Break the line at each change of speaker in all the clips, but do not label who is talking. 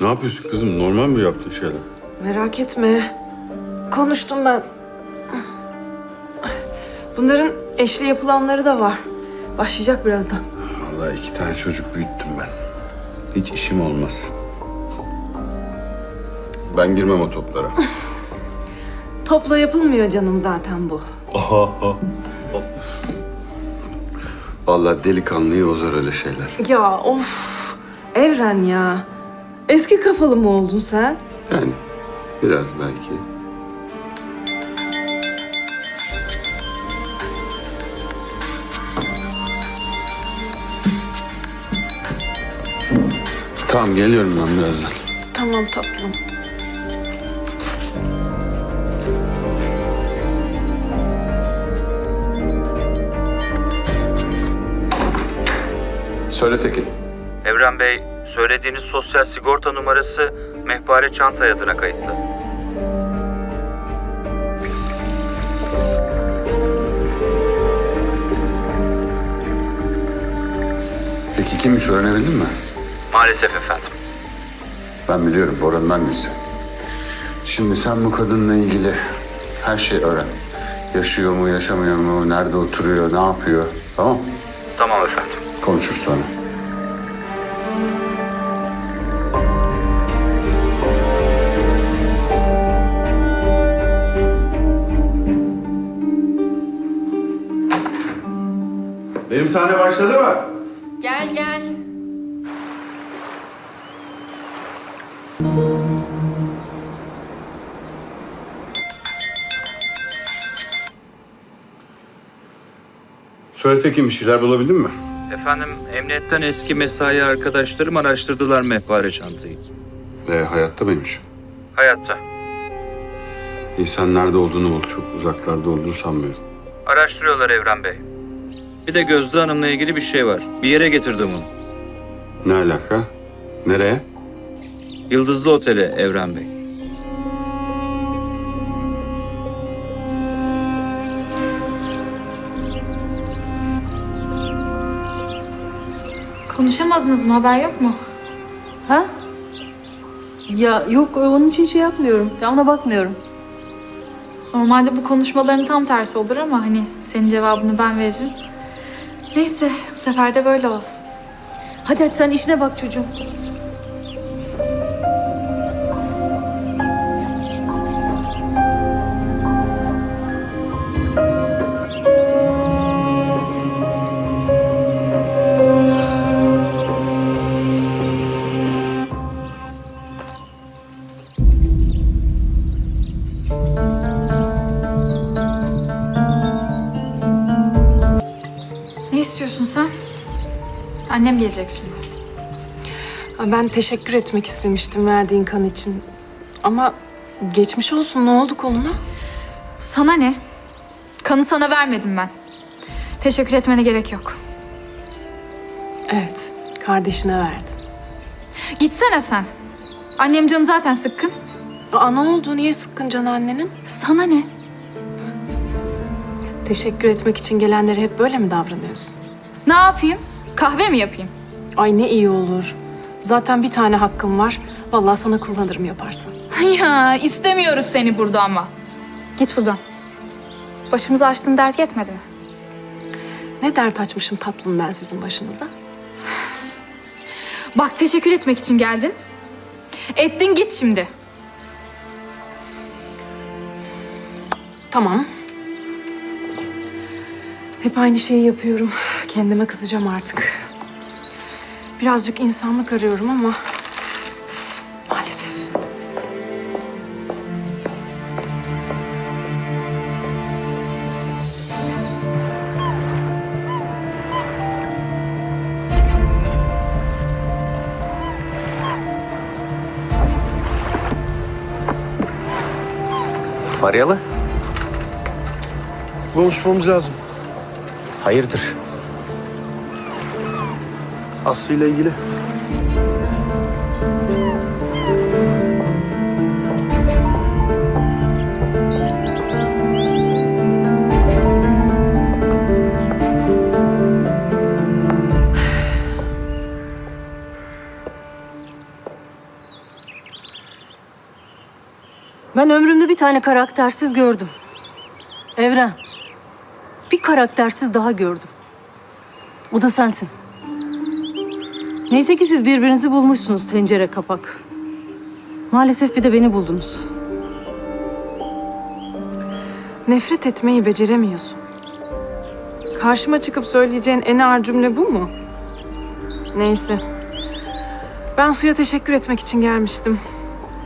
Ne yapıyorsun kızım? Normal mi yaptığın şeyler?
Merak etme. Konuştum ben. Bunların eşli yapılanları da var. Başlayacak birazdan.
Vallahi iki tane çocuk büyüttüm ben. Hiç işim olmaz. Ben girmem o toplara.
Topla yapılmıyor canım zaten bu.
Vallahi delikanlıyı bozar öyle şeyler.
Ya of. Evren ya. Eski kafalı mı oldun sen?
Yani biraz belki. Tamam geliyorum ben birazdan.
Tamam tatlım.
Söyle Tekin.
Evren Bey, söylediğiniz sosyal sigorta numarası Mehpare Çanta adına kayıtlı.
Peki kimmiş öğrenebildin mi?
Maalesef efendim.
Ben biliyorum Bora'nın annesi. Şimdi sen bu kadınla ilgili her şeyi öğren. Yaşıyor mu, yaşamıyor mu, nerede oturuyor, ne yapıyor. Tamam
Tamam efendim.
Konuşuruz sonra.
Benim sahne başladı mı?
Gel gel.
Söyle Tekin bir şeyler bulabildin mi?
Efendim, emniyetten eski mesai arkadaşlarım araştırdılar Mehpare Çantayı.
Ve hayatta mıymış?
Hayatta.
İnsan nerede olduğunu bul. Çok uzaklarda olduğunu sanmıyorum.
Araştırıyorlar Evren Bey. Bir de Gözde Hanım'la ilgili bir şey var. Bir yere getirdim onu.
Ne alaka? Nereye?
Yıldızlı Otel'e Evren Bey.
Konuşamadınız mı? Haber yok mu?
Ha? Ya yok onun için şey yapmıyorum. Ya ona bakmıyorum.
Normalde bu konuşmaların tam tersi olur ama hani senin cevabını ben veririm. Neyse bu sefer de böyle olsun.
Hadi hadi sen işine bak çocuğum.
Annem gelecek şimdi.
Ben teşekkür etmek istemiştim verdiğin kan için. Ama geçmiş olsun ne oldu koluna?
Sana ne? Kanı sana vermedim ben. Teşekkür etmene gerek yok.
Evet, kardeşine verdin.
Gitsene sen. Annem canı zaten sıkkın.
Aa ne oldu? Niye sıkkın can annenin?
Sana ne?
Teşekkür etmek için gelenlere hep böyle mi davranıyorsun?
Ne yapayım? Kahve mi yapayım?
Ay ne iyi olur. Zaten bir tane hakkım var. Vallahi sana kullanırım yaparsan.
ya istemiyoruz seni burada ama. Git buradan. Başımıza açtığın dert yetmedi mi?
Ne dert açmışım tatlım ben sizin başınıza.
Bak teşekkür etmek için geldin. Ettin git şimdi.
Tamam. Hep aynı şeyi yapıyorum. Kendime kızacağım artık. Birazcık insanlık arıyorum ama maalesef.
Faryalı?
Konuşmamız lazım.
Hayırdır?
Aslı ile ilgili.
Ben ömrümde bir tane karaktersiz gördüm. Evren. Bir karaktersiz daha gördüm. O da sensin. Neyse ki siz birbirinizi bulmuşsunuz tencere kapak. Maalesef bir de beni buldunuz.
Nefret etmeyi beceremiyorsun. Karşıma çıkıp söyleyeceğin en ağır cümle bu mu? Neyse. Ben Suya teşekkür etmek için gelmiştim.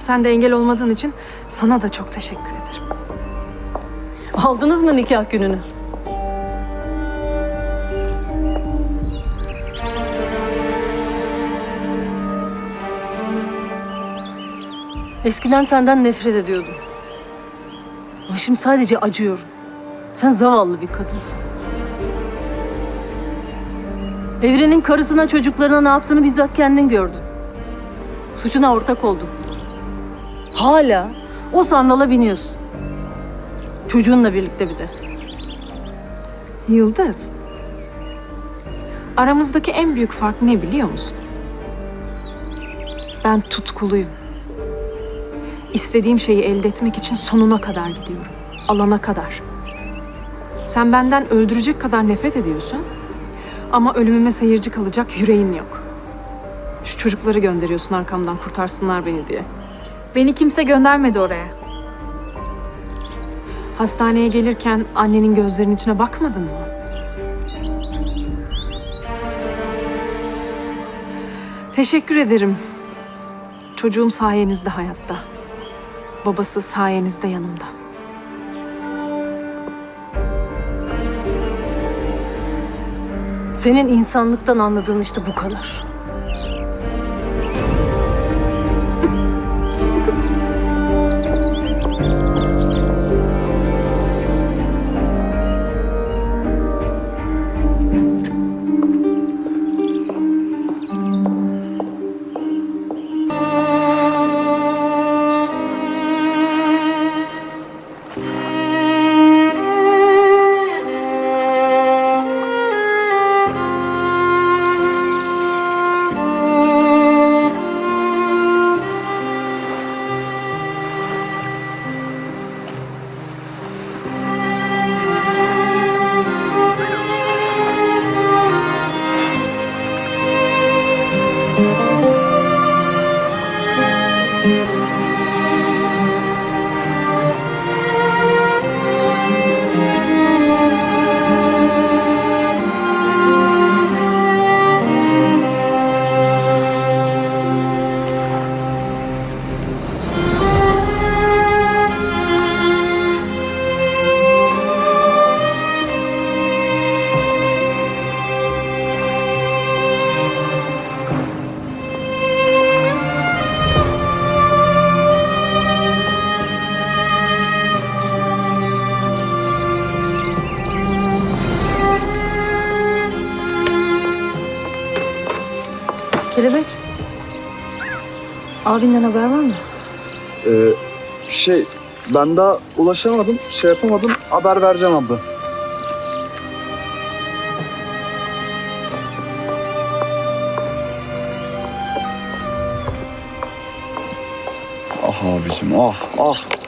Sen de engel olmadığın için sana da çok teşekkür ederim.
Aldınız mı nikah gününü? Eskiden senden nefret ediyordum. Ama şimdi sadece acıyorum. Sen zavallı bir kadınsın. Evrenin karısına çocuklarına ne yaptığını bizzat kendin gördün. Suçuna ortak oldun. Hala o sandala biniyorsun. Çocuğunla birlikte bir de.
Yıldız. Aramızdaki en büyük fark ne biliyor musun? Ben tutkuluyum. İstediğim şeyi elde etmek için sonuna kadar gidiyorum. Alana kadar. Sen benden öldürecek kadar nefret ediyorsun. Ama ölümüme seyirci kalacak yüreğin yok. Şu çocukları gönderiyorsun arkamdan kurtarsınlar beni diye.
Beni kimse göndermedi oraya.
Hastaneye gelirken annenin gözlerinin içine bakmadın mı? Teşekkür ederim. Çocuğum sayenizde hayatta. Babası sayenizde yanımda.
Senin insanlıktan anladığın işte bu kadar. Kelebek. Abinden haber var mı?
Ee, şey ben daha ulaşamadım, şey yapamadım. Haber vereceğim abla. Ah abicim ah ah.